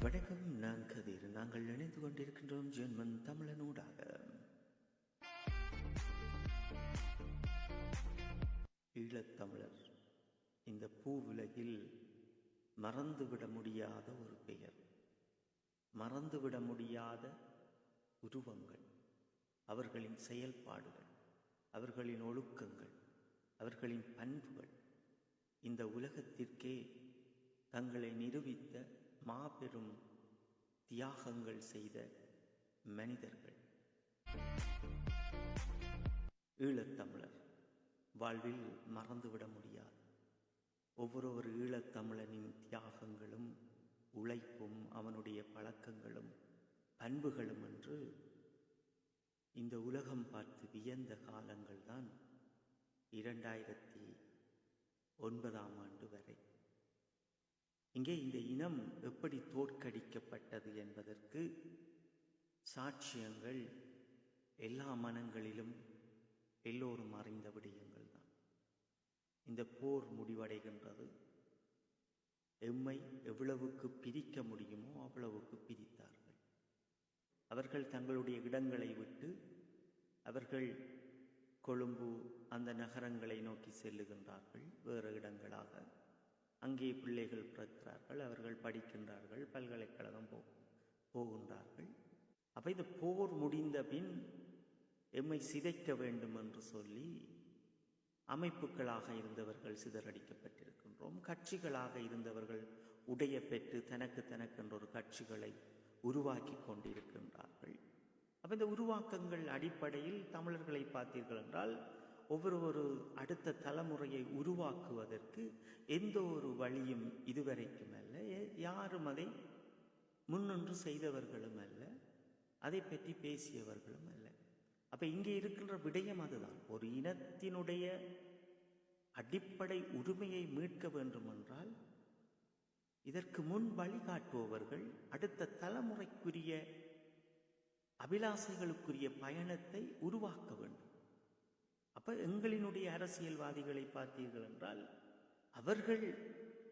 வணக்கம் நான் கதிர். நாங்கள் இணைந்து கொண்டிருக்கின்றோம் ஜென்மன் தமிழனூடாக. ஈழத்தமிழர் இந்த பூவுலகில் மறந்துவிட முடியாத ஒரு பெயர். மறந்துவிட முடியாத உருவங்கள். அவர்களின் செயல்பாடுகள் அவர்களின் ஒழுக்கங்கள் அவர்களின் பண்புகள். இந்த உலகத்திற்கே தங்களை நிரூபித்த மாபெரும் தியாகங்கள் செய்த மனிதர்கள். ஈழத்தமிழர். வாழ்வில் மறந்துவிட முடியாது. ஒவ்வொரு ஈழத்தமிழனின் தியாகங்களும் உழைப்பும் அவனுடைய பழக்கங்களும் பண்புகளும் என்று இந்த உலகம் பார்த்து வியந்த காலங்கள்தான் இரண்டாயிரத்தி ஒன்பதாம் ஆண்டு வரை. இங்கே இந்த இனம் எப்படி தோற்கடிக்கப்பட்டது என்பதற்கு சாட்சியங்கள் எல்லா மனங்களிலும் எல்லோரும் அறிந்த விடயங்கள் தான். இந்த போர் முடிவடைகின்றது. எம்மை எவ்வளவுக்கு பிரிக்க முடியுமோ அவ்வளவுக்கு பிரித்தார்கள். அவர்கள் தங்களுடைய இடங்களை விட்டு அவர்கள் கொழும்பு அந்த நகரங்களை நோக்கி செல்லுகின்றார்கள் வேறு இடங்களாக. அங்கே பிள்ளைகள் பிறக்கிறார்கள் அவர்கள் படிக்கின்றார்கள் பல்கலைக்கழகம் போ போகின்றார்கள். அப்போ இந்த போர் முடிந்த பின் எம்மை சிதைக்க வேண்டும் என்று சொல்லி அமைப்புகளாக இருந்தவர்கள் சிதறடிக்கப்பட்டிருக்கின்றோம். கட்சிகளாக இருந்தவர்கள் உடைய பெற்று தனக்கு தனக்கென்ற ஒரு கட்சிகளை உருவாக்கி கொண்டிருக்கின்றார்கள். அப்போ இந்த உருவாக்கங்கள் அடிப்படையில் தமிழர்களை பார்த்தீர்கள் என்றால் ஒவ்வொரு ஒரு அடுத்த தலைமுறையை உருவாக்குவதற்கு எந்த ஒரு வழியும் இதுவரைக்கும் அல்ல. யாரும் அதை முன்னொன்று செய்தவர்களும் அல்ல. அதை பற்றி பேசியவர்களும் அல்ல. அப்போ இங்கே இருக்கின்ற விடயம் அதுதான். ஒரு இனத்தினுடைய அடிப்படை உரிமையை மீட்க வேண்டும் என்றால் இதற்கு முன் வழிகாட்டுபவர்கள் அடுத்த தலைமுறைக்குரிய அபிலாசைகளுக்குரிய பயணத்தை உருவாக்க வேண்டும். அப்ப எங்களினுடைய அரசியல்வாதிகளை பார்த்தீர்கள் என்றால் அவர்கள்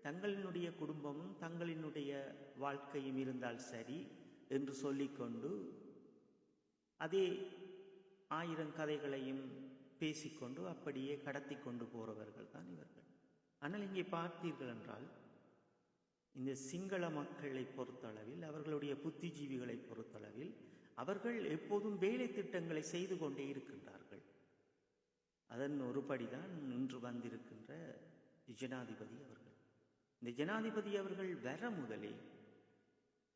தங்களினுடைய குடும்பமும் தங்களினுடைய வாழ்க்கையும் இருந்தால் சரி என்று சொல்லிக்கொண்டு அதே ஆயிரம் கதைகளையும் பேசிக்கொண்டு அப்படியே கடத்தி கொண்டு போறவர்கள் தான் இவர்கள். ஆனால் இங்கே பார்த்தீர்கள் என்றால் இந்த சிங்கள மக்களை பொறுத்தளவில் அவர்களுடைய புத்திஜீவிகளை பொறுத்தளவில் அவர்கள் எப்போதும் வேலை திட்டங்களை செய்து கொண்டே இருக்கின்றார்கள். அதன் ஒருபடிதான் நின்று வந்திருக்கின்ற ஜனாதிபதி அவர்கள். இந்த ஜனாதிபதி அவர்கள் வர முதலே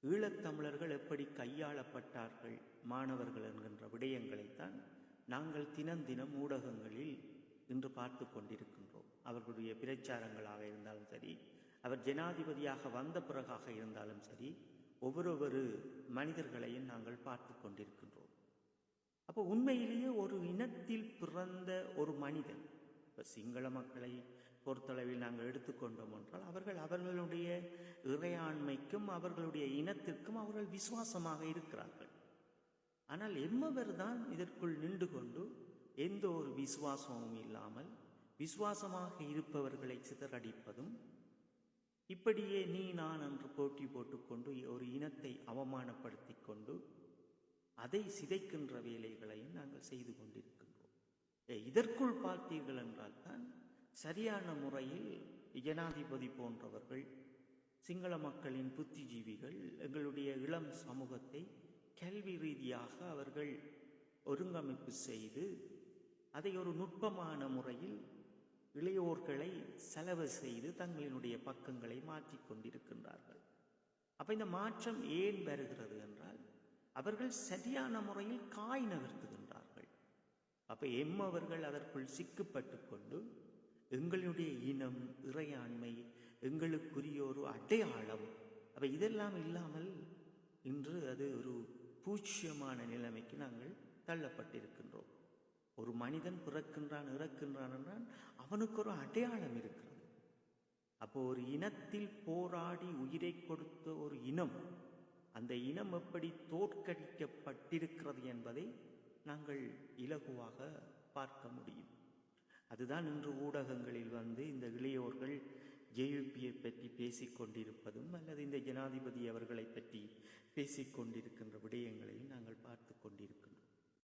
ஈழத்தமிழர்கள் எப்படி கையாளப்பட்டார்கள் மாணவர்கள் என்கின்ற விடயங்களைத்தான் நாங்கள் தினம் தினம் ஊடகங்களில் இன்று பார்த்து கொண்டிருக்கின்றோம். அவர்களுடைய பிரச்சாரங்களாக இருந்தாலும் சரி அவர் ஜனாதிபதியாக வந்த பிறகாக இருந்தாலும் சரி ஒவ்வொரு மனிதர்களையும் நாங்கள் பார்த்து கொண்டிருக்கின்றோம். அப்போ உண்மையிலேயே ஒரு இனத்தில் பிறந்த ஒரு மனிதன் இப்போ சிங்கள மக்களை பொறுத்தளவில் நாங்கள் எடுத்துக்கொண்டோம் என்றால் அவர்கள் அவர்களுடைய இறையாண்மைக்கும் அவர்களுடைய இனத்திற்கும் அவர்கள் விசுவாசமாக இருக்கிறார்கள். ஆனால் எம்மவர் தான் இதற்குள் நின்று கொண்டு எந்த ஒரு விசுவாசமும் இல்லாமல் விசுவாசமாக இருப்பவர்களை சிதறடிப்பதும் இப்படியே நீ நான் என்று போட்டி போட்டுக்கொண்டு ஒரு இனத்தை அவமானப்படுத்தி கொண்டு அதை சிதைக்கின்ற வேலைகளையும் நாங்கள் செய்து கொண்டிருக்கின்றோம். இதற்குள் பார்த்தீர்கள் என்றால் தான் சரியான முறையில் ஜனாதிபதி போன்றவர்கள் சிங்கள மக்களின் புத்திஜீவிகள் எங்களுடைய இளம் சமூகத்தை கல்வி ரீதியாக அவர்கள் ஒருங்கமைப்பு செய்து அதை ஒரு நுட்பமான முறையில் இளையோர்களை செலவு செய்து தங்களினுடைய பக்கங்களை மாற்றிக் கொண்டிருக்கின்றார்கள். அப்ப இந்த மாற்றம் ஏன் வருகிறது என்றால் அவர்கள் சரியான முறையில் காய் நகர்த்துகின்றார்கள். அப்ப எம்மவர்கள் அதற்குள் சிக்கப்பட்டு கொண்டு எங்களுடைய இனம் இறையாண்மை எங்களுக்குரிய ஒரு அடையாளம் அப்ப இதெல்லாம் இல்லாமல் இன்று அது ஒரு பூச்சியமான நிலைமைக்கு நாங்கள் தள்ளப்பட்டிருக்கின்றோம். ஒரு மனிதன் பிறக்கின்றான் இறக்கின்றான் என்றால் அவனுக்கு ஒரு அடையாளம் இருக்கிறது. அப்போ ஒரு இனத்தில் போராடி உயிரை கொடுத்த ஒரு இனம் அந்த இனம் எப்படி தோற்கடிக்கப்பட்டிருக்கிறது என்பதை நாங்கள் இலகுவாக பார்க்க முடியும். அதுதான் இன்று ஊடகங்களில் வந்து இந்த இளையோர்கள் ஜேயுபியை பற்றி பேசிக் கொண்டிருப்பதும் அல்லது இந்த ஜனாதிபதி அவர்களை பற்றி பேசிக் கொண்டிருக்கின்ற விடயங்களையும் நாங்கள் பார்த்து கொண்டிருக்கிறோம்